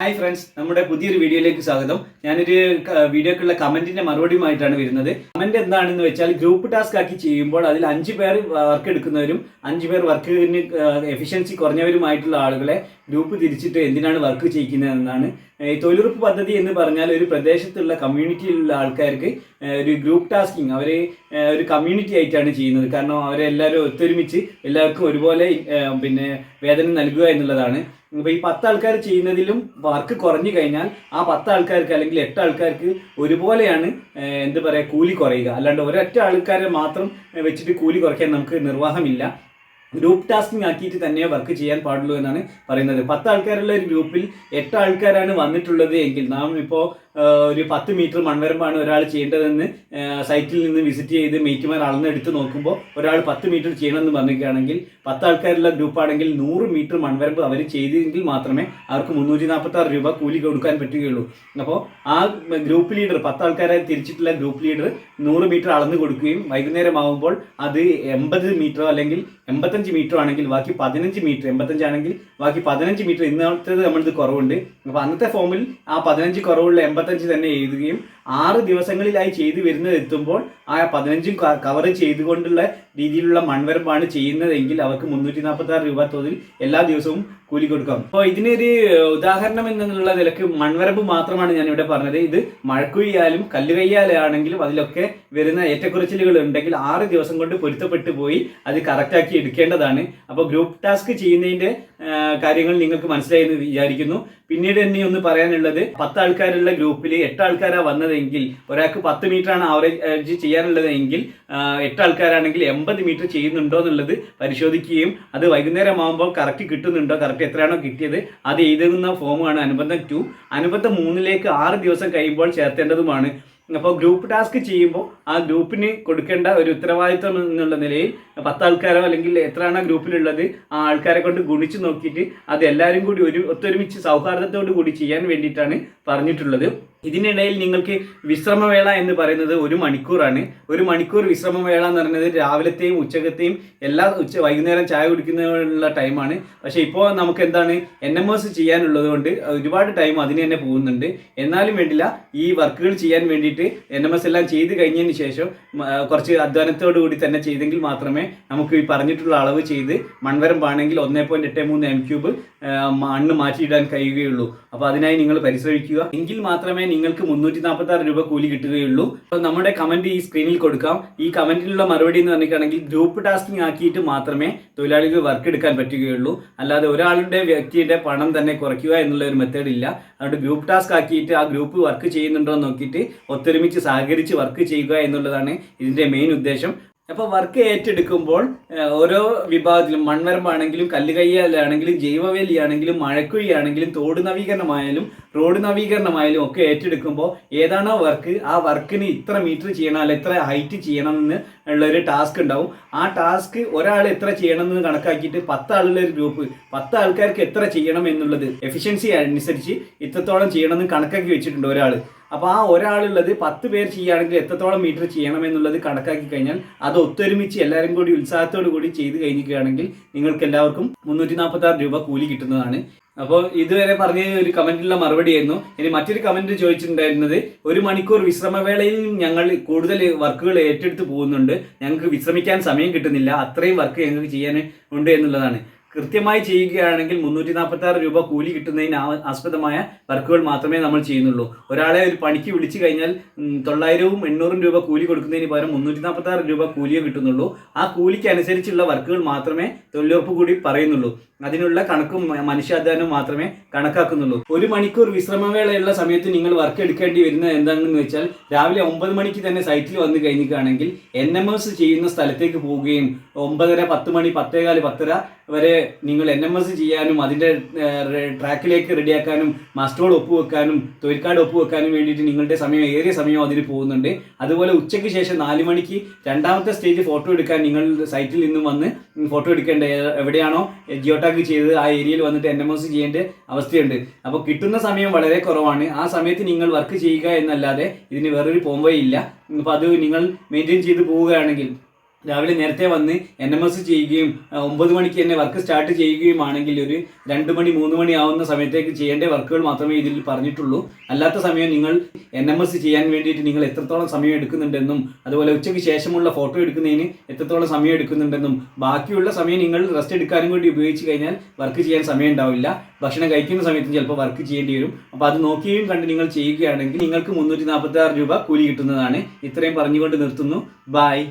Hi friends നമ്മുടെ പുതിയൊരു വീഡിയോയിലേക്ക് സ്വാഗതം. ഞാനൊരു വീഡിയോക്കുള്ള കമന്റിന്റെ മറുപടിയുമായിട്ടാണ് വരുന്നത്. കമന്റ് എന്താണെന്ന് വെച്ചാൽ ഗ്രൂപ്പ് ടാസ്ക് ആക്കി ചെയ്യുമ്പോൾ അതിൽ അഞ്ച് പേർ വർക്ക് എടുക്കുന്നവരും അഞ്ച് പേർ വർക്കിന് എഫിഷ്യൻസി കുറഞ്ഞവരുമായിട്ടുള്ള ആളുകളെ ഗ്രൂപ്പ് തിരിച്ചിട്ട് എന്തിനാണ് വർക്ക് ചെയ്യിക്കുന്നത് എന്നാണ് തൊഴിലുറപ്പ് പദ്ധതി എന്ന് പറഞ്ഞാൽ ഒരു പ്രദേശത്തുള്ള കമ്മ്യൂണിറ്റിയിലുള്ള ആൾക്കാർക്ക് ഒരു ഗ്രൂപ്പ് ടാസ്കിങ് അവർ ഒരു കമ്മ്യൂണിറ്റി ആയിട്ടാണ് ചെയ്യുന്നത്. കാരണം അവരെല്ലാവരും ഒത്തൊരുമിച്ച് എല്ലാവർക്കും ഒരുപോലെ പിന്നെ വേതനം നൽകുക എന്നുള്ളതാണ്. അപ്പോൾ ഈ പത്ത് ആൾക്കാർ ചെയ്യുന്നതിലും വർക്ക് കുറഞ്ഞു കഴിഞ്ഞാൽ ആ പത്ത് ആൾക്കാർക്ക് അല്ലെങ്കിൽ എട്ട് ആൾക്കാർക്ക് ഒരുപോലെയാണ് എന്ത് പറയുക കൂലി കുറയുക. അല്ലാണ്ട് ഒരൊറ്റ ആൾക്കാരെ മാത്രം വെച്ചിട്ട് കൂലി കുറയ്ക്കാൻ നമുക്ക് നിർവാഹമില്ല. ഗ്രൂപ്പ് ടാസ്കിങ് ആക്കിയിട്ട് തന്നെ വർക്ക് ചെയ്യാൻ പാടുള്ളൂ എന്നാണ് പറയുന്നത്. പത്ത് ആൾക്കാരുള്ള ഒരു ഗ്രൂപ്പിൽ എട്ട് ആൾക്കാരാണ് വന്നിട്ടുള്ളത് എങ്കിൽ നാം ഇപ്പോൾ ഒരു പത്ത് മീറ്റർ മൺവരമ്പാണ് ഒരാൾ ചെയ്യേണ്ടതെന്ന് സൈറ്റിൽ നിന്ന് വിസിറ്റ് ചെയ്ത് മേറ്റുമാർ അളന്നെടുത്ത് നോക്കുമ്പോൾ ഒരാൾ പത്ത് മീറ്റർ ചെയ്യണമെന്ന് പറഞ്ഞിരിക്കുകയാണെങ്കിൽ പത്ത് ആൾക്കാരുള്ള ഗ്രൂപ്പാണെങ്കിൽ നൂറ് മീറ്റർ മൺവരമ്പ് അവർ ചെയ്തെങ്കിൽ മാത്രമേ അവർക്ക് മുന്നൂറ്റി നാൽപ്പത്തി ആറ് രൂപ കൂലി കൊടുക്കാൻ പറ്റുകയുള്ളൂ. അപ്പോൾ ആ ഗ്രൂപ്പ് ലീഡർ പത്ത് ആൾക്കാരെ തിരിച്ചിട്ടുള്ള ഗ്രൂപ്പ് ലീഡർ നൂറ് മീറ്റർ അളന്ന് കൊടുക്കുകയും വൈകുന്നേരം ആകുമ്പോൾ അത് എൺപത് മീറ്ററോ അല്ലെങ്കിൽ എൺപത്തഞ്ച് മീറ്റർ ആണെങ്കിൽ ബാക്കി പതിനഞ്ച് മീറ്റർ എൺപത്തഞ്ച് ആണെങ്കിൽ ബാക്കി പതിനഞ്ച് മീറ്റർ ഇന്നത്തേത് നമ്മളിത് കുറവുണ്ട്. അപ്പോൾ അന്നത്തെ ഫോമിൽ ആ പതിനഞ്ച് കുറവുള്ള എൺപത്തഞ്ച് തന്നെ എഴുതുകയും ആറ് ദിവസങ്ങളിലായി ചെയ്തു വരുന്നത് എത്തുമ്പോൾ ആ പതിനഞ്ചും കവർ ചെയ്തുകൊണ്ടുള്ള രീതിയിലുള്ള മൺവരമ്പാണ് ചെയ്യുന്നതെങ്കിൽ അവർക്ക് മുന്നൂറ്റി നാൽപ്പത്തി ആറ് രൂപ തോതിൽ എല്ലാ ദിവസവും കൂലി കൊടുക്കാം. അപ്പോൾ ഇതിനൊരു ഉദാഹരണം എന്നുള്ള നിലയ്ക്ക് മൺവരമ്പ് മാത്രമാണ് ഞാൻ ഇവിടെ പറഞ്ഞത്. ഇത് മഴക്കുഴിയാലും കല്ലുകയ്യാലാണെങ്കിലും അതിലൊക്കെ വരുന്ന ഏറ്റക്കുറച്ചിലുകൾ ഉണ്ടെങ്കിൽ ആറ് ദിവസം കൊണ്ട് പൊരുത്തപ്പെട്ടു പോയി അത് കറക്റ്റാക്കി എടുക്കേണ്ടതാണ്. അപ്പോൾ ഗ്രൂപ്പ് ടാസ്ക് ചെയ്യുന്നതിന്റെ കാര്യങ്ങൾ നിങ്ങൾക്ക് മനസ്സിലായി എന്ന് വിചാരിക്കുന്നു. പിന്നീട് തന്നെ ഒന്ന് പറയാനുള്ളത് പത്ത് ആൾക്കാരുള്ള ഗ്രൂപ്പിൽ എട്ട് ആൾക്കാരാണ് വന്നതെങ്കിൽ ഒരാൾക്ക് പത്ത് ആണ് ആവറേജ് ചെയ്യാനുള്ളത് എങ്കിൽ ആ, എട്ട് ആൾക്കാരാണെങ്കിൽ എൺപത് മീറ്റർ ചെയ്യുന്നുണ്ടോ എന്നുള്ളത് പരിശോധിക്കുകയും അത് വൈകുന്നേരം ആകുമ്പോൾ കറക്റ്റ് കിട്ടുന്നുണ്ടോ കറക്റ്റ് എത്രയാണോ കിട്ടിയത് അത് എഴുതുന്ന ഫോമാണ് അനുബന്ധം ടു അനുബന്ധം മൂന്നിലേക്ക് ആറ് ദിവസം കഴിയുമ്പോൾ ചേർത്തേണ്ടതുമാണ്. അപ്പോൾ ഗ്രൂപ്പ് ടാസ്ക് ചെയ്യുമ്പോൾ ആ ഗ്രൂപ്പിന് കൊടുക്കേണ്ട ഒരു ഉത്തരവാദിത്വം എന്നുള്ള നിലയിൽ പത്ത് ആൾക്കാരോ അല്ലെങ്കിൽ എത്രയാണോ ഗ്രൂപ്പിലുള്ളത് ആ ആൾക്കാരെ കൊണ്ട് ഗുണിച്ച് നോക്കിയിട്ട് അത് എല്ലാവരും കൂടി ഒരു ഒത്തൊരുമിച്ച് സൗഹാർദ്ദത്തോടു കൂടി ചെയ്യാൻ വേണ്ടിയിട്ടാണ് പറഞ്ഞിട്ടുള്ളത്. ഇതിനിടയിൽ നിങ്ങൾക്ക് വിശ്രമവേള എന്ന് പറയുന്നത് ഒരു മണിക്കൂറാണ്. ഒരു മണിക്കൂർ വിശ്രമവേള എന്ന് പറയുന്നത് രാവിലത്തെയും ഉച്ചകത്തെയും എല്ലാ ഉച്ച വൈകുന്നേരം ചായ കുടിക്കുന്നതിനുള്ള ടൈമാണ്. പക്ഷേ ഇപ്പോൾ നമുക്ക് എന്താണ് എൻ എം എസ് ചെയ്യാനുള്ളത് കൊണ്ട് ഒരുപാട് ടൈം അതിന് തന്നെ പോകുന്നുണ്ട്. എന്നാലും വേണ്ടില്ല ഈ വർക്കുകൾ ചെയ്യാൻ വേണ്ടിയിട്ട് എൻ എം എസ് എല്ലാം ചെയ്ത് കഴിഞ്ഞതിന് ശേഷം കുറച്ച് അധ്വാനത്തോടു കൂടി തന്നെ ചെയ്തെങ്കിൽ മാത്രമേ നമുക്ക് ഈ പറഞ്ഞിട്ടുള്ള അളവ് ചെയ്ത് മൺവരമ്പാണെങ്കിൽ ഒന്നേ പോയിന്റ് എട്ട് മൂന്ന് എം ക്യൂബ് മണ്ണ് മാറ്റിയിടാൻ കഴിയുകയുള്ളൂ. അപ്പോൾ അതിനായി നിങ്ങൾ പരിശ്രമിക്കുക. എങ്കിൽ മാത്രമേ നിങ്ങൾക്ക് മുന്നൂറ്റി നാൽപ്പത്തി ആറ് രൂപ കൂലി കിട്ടുകയുള്ളൂ. അപ്പോൾ നമ്മുടെ കമന്റ് ഈ സ്ക്രീനിൽ കൊടുക്കാം. ഈ കമന്റിലുള്ള മറുപടി എന്ന് പറഞ്ഞിട്ടാണെങ്കിൽ ഗ്രൂപ്പ് ടാസ്കിങ് ആക്കിയിട്ട് മാത്രമേ തൊഴിലാളികൾ വർക്ക് എടുക്കാൻ പറ്റുകയുള്ളൂ. അല്ലാതെ ഒരാളുടെ വ്യക്തിയുടെ പണം തന്നെ കുറയ്ക്കുക എന്നുള്ള ഒരു മെത്തേഡ് ഇല്ല. അതുകൊണ്ട് ഗ്രൂപ്പ് ടാസ്ക് ആക്കിയിട്ട് ആ ഗ്രൂപ്പ് വർക്ക് ചെയ്യുന്നുണ്ടോ എന്ന് നോക്കിയിട്ട് ഒത്തൊരുമിച്ച് സഹകരിച്ച് വർക്ക് ചെയ്യുക എന്നുള്ളതാണ് ഇതിന്റെ മെയിൻ ഉദ്ദേശം. അപ്പോൾ വർക്ക് ഏറ്റെടുക്കുമ്പോൾ ഓരോ വിഭാഗത്തിലും മൺവരമ്പാണെങ്കിലും കല്ലുകയ്യാലാണെങ്കിലും ജൈവവേലിയാണെങ്കിലും മഴക്കുഴിയാണെങ്കിലും തോട് നവീകരണമായാലും റോഡ് നവീകരണമായാലും ഒക്കെ ഏറ്റെടുക്കുമ്പോൾ ഏതാണോ വർക്ക് ആ വർക്കിന് ഇത്ര മീറ്റർ ചെയ്യണം അല്ല ഇത്ര ഹൈറ്റ് ചെയ്യണം എന്ന് ഉള്ളൊരു ടാസ്ക് ഉണ്ടാവും. ആ ടാസ്ക് ഒരാൾ എത്ര ചെയ്യണം എന്ന് കണക്കാക്കിയിട്ട് പത്ത് ആളുള്ള ഒരു ഗ്രൂപ്പ് പത്ത് ആൾക്കാർക്ക് എത്ര ചെയ്യണം എന്നുള്ളത് എഫിഷ്യൻസി അനുസരിച്ച് ഇത്രത്തോളം ചെയ്യണം എന്ന് കണക്കാക്കി വെച്ചിട്ടുണ്ട് ഒരാൾ അപ്പോൾ ആ ഒരാളുള്ളത് പത്ത് പേർ ചെയ്യുകയാണെങ്കിൽ എത്രത്തോളം മീറ്റർ ചെയ്യണം എന്നുള്ളത് കണക്കാക്കി കഴിഞ്ഞാൽ അത് ഒത്തൊരുമിച്ച് എല്ലാവരും കൂടി ഉത്സാഹത്തോടു കൂടി ചെയ്ത് കഴിഞ്ഞിരിക്കുകയാണെങ്കിൽ നിങ്ങൾക്ക് എല്ലാവർക്കും മുന്നൂറ്റി നാൽപ്പത്തി ആറ് രൂപ കൂലി കിട്ടുന്നതാണ്. അപ്പോൾ ഇതുവരെ പറഞ്ഞ ഒരു കമന്റിലുള്ള മറുപടി ആയിരുന്നു. ഇനി മറ്റൊരു കമന്റ് ചോദിച്ചിട്ടുണ്ടായിരുന്നത് ഒരു മണിക്കൂർ വിശ്രമവേളയിൽ ഞങ്ങൾ കൂടുതൽ വർക്കുകൾ ഏറ്റെടുത്ത് പോകുന്നുണ്ട്. ഞങ്ങൾക്ക് വിശ്രമിക്കാൻ സമയം കിട്ടുന്നില്ല. അത്രയും വർക്ക് ഞങ്ങൾക്ക് ചെയ്യാൻ ഉണ്ട് എന്നുള്ളതാണ്. കൃത്യമായി ചെയ്യുകയാണെങ്കിൽ മുന്നൂറ്റി നാൽപ്പത്തി ആറ് രൂപ കൂലി കിട്ടുന്നതിന് ആസ്പദമായ വർക്കുകൾ മാത്രമേ നമ്മൾ ചെയ്യുന്നുള്ളൂ. ഒരാളെ ഒരു പണിക്ക് വിളിച്ചു കഴിഞ്ഞാൽ തൊള്ളായിരവും എണ്ണൂറും രൂപ കൂലി കൊടുക്കുന്നതിന് പകരം മുന്നൂറ്റി നാൽപ്പത്തി ആറ് രൂപ കൂലിയോ കിട്ടുന്നുള്ളൂ. ആ കൂലിക്ക് അനുസരിച്ചുള്ള വർക്കുകൾ മാത്രമേ തൊഴിലുറപ്പ് കൂടി പറയുന്നുള്ളൂ. അതിനുള്ള കണക്കും മനുഷ്യാധ്വാനം മാത്രമേ കണക്കാക്കുന്നുള്ളൂ. ഒരു മണിക്കൂർ വിശ്രമവേളയുള്ള സമയത്ത് നിങ്ങൾ വർക്ക് എടുക്കേണ്ടി വരുന്നത് എന്താണെന്ന് വെച്ചാൽ രാവിലെ ഒമ്പത് മണിക്ക് തന്നെ സൈറ്റിൽ വന്നു കഴിഞ്ഞിട്ടാണെങ്കിൽ എൻ എം എസ് ചെയ്യുന്ന സ്ഥലത്തേക്ക് പോവുകയും ഒമ്പതര പത്ത് മണി പത്തേകാൽ പത്തര വരെ നിങ്ങൾ എൻ എം എസ് ചെയ്യാനും അതിന്റെ ട്രാക്കിലേക്ക് റെഡിയാക്കാനും മസ്റ്റോൾ ഒപ്പുവെക്കാനും തൊഴിൽക്കാട് ഒപ്പുവെക്കാനും വേണ്ടിയിട്ട് നിങ്ങളുടെ സമയം ഏറിയ സമയം അതിന് പോകുന്നുണ്ട്. അതുപോലെ ഉച്ചയ്ക്ക് ശേഷം നാല് മണിക്ക് രണ്ടാമത്തെ സ്റ്റേജ് ഫോട്ടോ എടുക്കാൻ നിങ്ങൾ സൈറ്റിൽ നിന്നും വന്ന് ഫോട്ടോ എടുക്കേണ്ട എവിടെയാണോ ജിയോ ടാഗ് ചെയ്ത് ആ ഏരിയയിൽ വന്നിട്ട് എൻ എം എസ് ചെയ്യേണ്ട അവസ്ഥയുണ്ട്. അപ്പോൾ കിട്ടുന്ന സമയം വളരെ കുറവാണ്. ആ സമയത്ത് നിങ്ങൾ വർക്ക് ചെയ്യുക എന്നല്ലാതെ ഇതിന് വേറൊരു ഇല്ല അപ്പോൾ അത് നിങ്ങൾ മെയിന്റെയിൻ ചെയ്ത് പോവുകയാണെങ്കിൽ രാവിലെ നേരത്തെ വന്ന് എൻ എം എസ് ചെയ്യുകയും ഒമ്പത് മണിക്ക് തന്നെ വർക്ക് സ്റ്റാർട്ട് ചെയ്യുകയുമാണെങ്കിൽ ഒരു രണ്ട് മണി മൂന്ന് മണി ആവുന്ന സമയത്തേക്ക് ചെയ്യേണ്ട വർക്കുകൾ മാത്രമേ ഇതിൽ പറഞ്ഞിട്ടുള്ളൂ. അല്ലാത്ത സമയം നിങ്ങൾ എൻ എം എസ് ചെയ്യാൻ വേണ്ടിയിട്ട് നിങ്ങൾ എത്രത്തോളം സമയം എടുക്കുന്നുണ്ടെന്നും അതുപോലെ ഉച്ചയ്ക്ക് ശേഷമുള്ള ഫോട്ടോ എടുക്കുന്നതിന് എത്രത്തോളം സമയം എടുക്കുന്നുണ്ടെന്നും ബാക്കിയുള്ള സമയം നിങ്ങൾ റെസ്റ്റ് എടുക്കാനും കൂടി ഉപയോഗിച്ച് കഴിഞ്ഞാൽ വർക്ക് ചെയ്യാൻ സമയം ഉണ്ടാവില്ല. ഭക്ഷണം കഴിക്കുന്ന സമയത്തും ചിലപ്പോൾ വർക്ക് ചെയ്യേണ്ടി വരും. അപ്പോൾ അത് നോക്കിയും കണ്ട് നിങ്ങൾ ചെയ്യുകയാണെങ്കിൽ നിങ്ങൾക്ക് മുന്നൂറ്റി രൂപ കൂലി കിട്ടുന്നതാണ്. ഇത്രയും പറഞ്ഞുകൊണ്ട് നിർത്തുന്നു. ബായ്